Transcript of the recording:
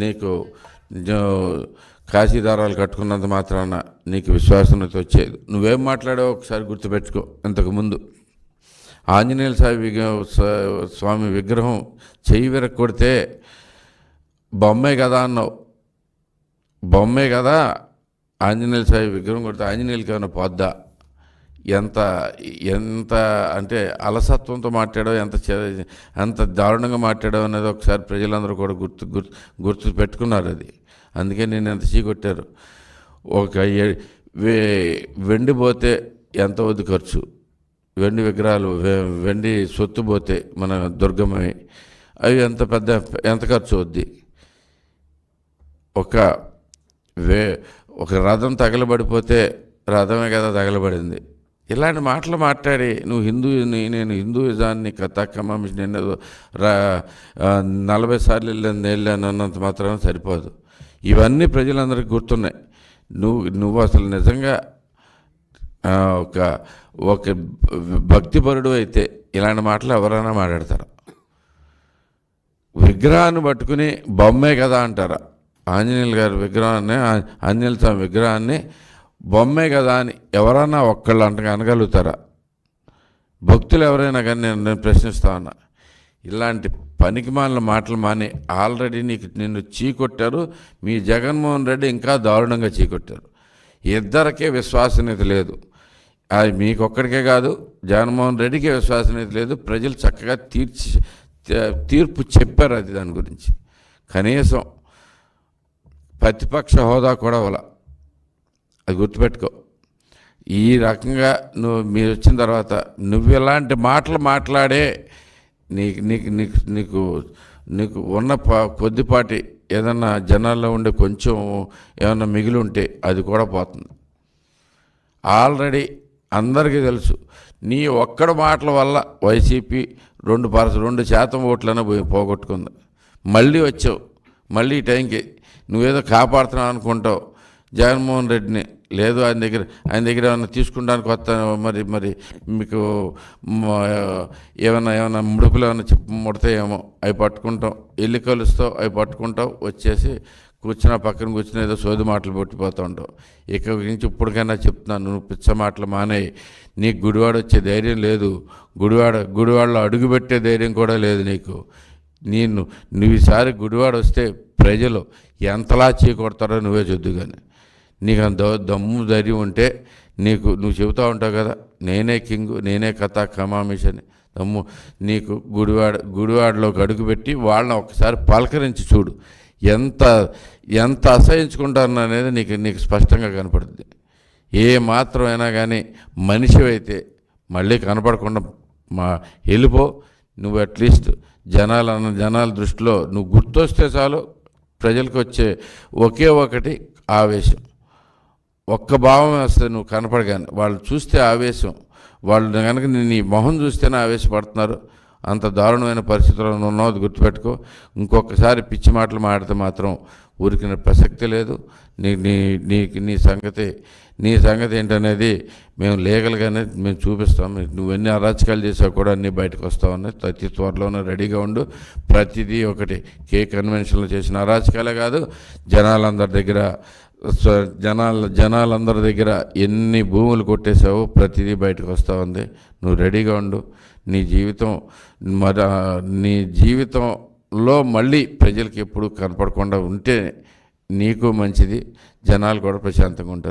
నీకు కాశీదారాలు కట్టుకున్నంత మాత్రాన నీకు విశ్వాసనత వచ్చేది. నువ్వేం మాట్లాడావో ఒకసారి గుర్తుపెట్టుకో ఇంతకుముందు ఆంజనేయుల స్వామి స్వామి విగ్రహం చెయ్యి విరక్ కొడితే బొమ్మే కదా అన్నావు. బొమ్మే కదా ఆంజనేయుల స్వామి విగ్రహం కొడితే ఆంజనేయులకి ఏమైనా పోద్దా? ఎంత ఎంత అంటే అలసత్వంతో మాట్లాడో ఎంత చే- ఎంత దారుణంగా మాట్లాడో అనేది ఒకసారి ప్రజలందరూ కూడా గుర్తు గుర్తు గుర్తు పెట్టుకున్నారు అది. అందుకే నేను ఎంత చీకొట్టారు. ఒక ఏ- వే- వెండి పోతే ఎంత వద్దు ఖర్చు. వెండి విగ్రహాలు వె- వెండి సొత్తు పోతే మన దుర్గమవి అవి ఎంత పెద్ద ఎంత ఖర్చు అవుద్ది? ఒక వే ఒక రథం తగలబడిపోతే రథమే కదా తగలబడింది. ఇలాంటి మాటలు మాట్లాడి నువ్వు హిందూ నేను హిందూయిజాన్ని కథాకమ్మ నేను రా నలభై సార్లు వెళ్ళాను వెళ్ళాను అన్నంత మాత్రం సరిపోదు. ఇవన్నీ ప్రజలందరికీ గుర్తున్నాయి. నువ్వు నువ్వు అసలు నిజంగా ఒక ఒక భక్తిపరుడు అయితే ఇలాంటి మాటలు ఎవరైనా మాట్లాడతారు. విగ్రహాన్ని పట్టుకుని బొమ్మే కదా అంటారా. ఆంజనేయులు గారి విగ్రహాన్ని ఆంజనేయుల స్వామి విగ్రహాన్ని బొమ్మే కదా అని ఎవరన్నా ఒక్కళ్ళు అంట అనగలుగుతారా? భక్తులు ఎవరైనా కానీ నేను నేను ప్రశ్నిస్తా ఉన్నా. ఇలాంటి పనికిమాలిన మాటలు మాని ఆల్రెడీ నీకు నిన్ను చీకొట్టారు. మీ జగన్మోహన్ రెడ్డి ఇంకా దారుణంగా చీకొట్టారు. ఇద్దరికే విశ్వసనీయత లేదు. అది మీకొక్కడికే కాదు జగన్మోహన్ రెడ్డికి విశ్వసనీయత లేదు. ప్రజలు చక్కగా తీర్చి తీర్పు చెప్పారు అది దాని గురించి. కనీసం ప్రతిపక్ష హోదా కూడా వాళ్ళ అది గుర్తుపెట్టుకో. ఈ రకంగా నువ్వు మీరు వచ్చిన తర్వాత నువ్వు ఇలాంటి మాటలు మాట్లాడే నీకు నీకు నీకు నీకు నీకు ఉన్న కొద్దిపాటి ఏదన్నా జనాల్లో ఉండే కొంచెం ఏమన్నా మిగిలి ఉంటే అది కూడా పోతుంది. ఆల్రెడీ అందరికీ తెలుసు నీ ఒక్కడ మాటల వల్ల వైసీపీ రెండు పరస రెండు శాతం ఓట్లనే పోయి పోగొట్టుకుంది. మళ్ళీ వచ్చావు మళ్ళీ ఈ టైంకి నువ్వేదో కాపాడుతున్నావు అనుకుంటావు జగన్మోహన్ రెడ్డిని లేదు ఆయన దగ్గర ఆయన దగ్గర ఏమైనా తీసుకుంటానికి వస్తా మరి మరి మీకు ఏమైనా ఏమైనా ముడుపులు ఏమైనా చెప్పు ముడతాయేమో అవి పట్టుకుంటాం. ఎల్లి కలుస్తావు అవి పట్టుకుంటాం వచ్చేసి కూర్చున్న పక్కన కూర్చుని ఏదో సోది మాటలు పట్టిపోతూ ఉంటావు. ఇక నుంచి ఇప్పటికైనా చెప్తున్నాను నువ్వు పిచ్చ మాటలు మానేయి. నీకు గుడివాడ వచ్చే ధైర్యం లేదు. గుడివాడ గుడివాడలో అడుగుపెట్టే ధైర్యం కూడా లేదు నీకు. నేను నువ్వు ఈసారి గుడివాడ వస్తే ప్రజలు ఎంతలా చీకొడతారో నువ్వే చూద్దు కానీ నీకు అంత దమ్ము ధైర్యం ఉంటే నీకు నువ్వు చెబుతూ ఉంటావు కదా నేనే కింగ్ నేనే కథ కమామిష్ అని దమ్ము నీకు గుడివాడ గుడివాడలోకి అడుగుపెట్టి వాళ్ళని ఒకసారి పలకరించి చూడు. ఎంత ఎంత అసహించుకుంటాను అనేది నీకు నీకు స్పష్టంగా కనపడుతుంది. ఏ మాత్రమైనా కానీ మనిషి అయితే మళ్ళీ కనపడకుండా మా వెళ్ళిపో. నువ్వు అట్లీస్ట్ జనాల జనాల దృష్టిలో నువ్వు గుర్తొస్తే చాలు ప్రజలకు వచ్చే ఒకే ఒకటి ఆవేశం. ఒక్క భావం అసలు నువ్వు కనపడగానే వాళ్ళు చూస్తే ఆవేశం. వాళ్ళు కనుక నీ మొహం చూస్తేనే ఆవేశపడుతున్నారు. అంత దారుణమైన పరిస్థితుల్లో ఉన్నది గుర్తుపెట్టుకో. ఇంకొకసారి పిచ్చి మాటలు మాడితే మాత్రం ఊరికిన ప్రసక్తి లేదు. నీ నీ నీకు నీ సంగతి నీ సంగతి ఏంటనేది మేము లీగల్గానే మేము చూపిస్తాం. మీకు అరాచకాలు చేసావు కూడా అన్నీ బయటకు వస్తావు ప్రతి త్వరలోనే రెడీగా ఉండు. ప్రతిదీ ఒకటి. కే కన్వెన్షన్లో చేసిన అరాచకాలే కాదు జనాలందరి దగ్గర జనాల జనాలందరి దగ్గర ఎన్ని భూములు కొట్టేసావో ప్రతిదీ బయటకు వస్తూ ఉంది. నువ్వు రెడీగా ఉండు. నీ జీవితం మర నీ జీవితంలో మళ్ళీ ప్రజలకి ఎప్పుడు కనపడకుండా ఉంటే నీకు మంచిది. జనాలు కూడా ప్రశాంతంగా ఉంటారు.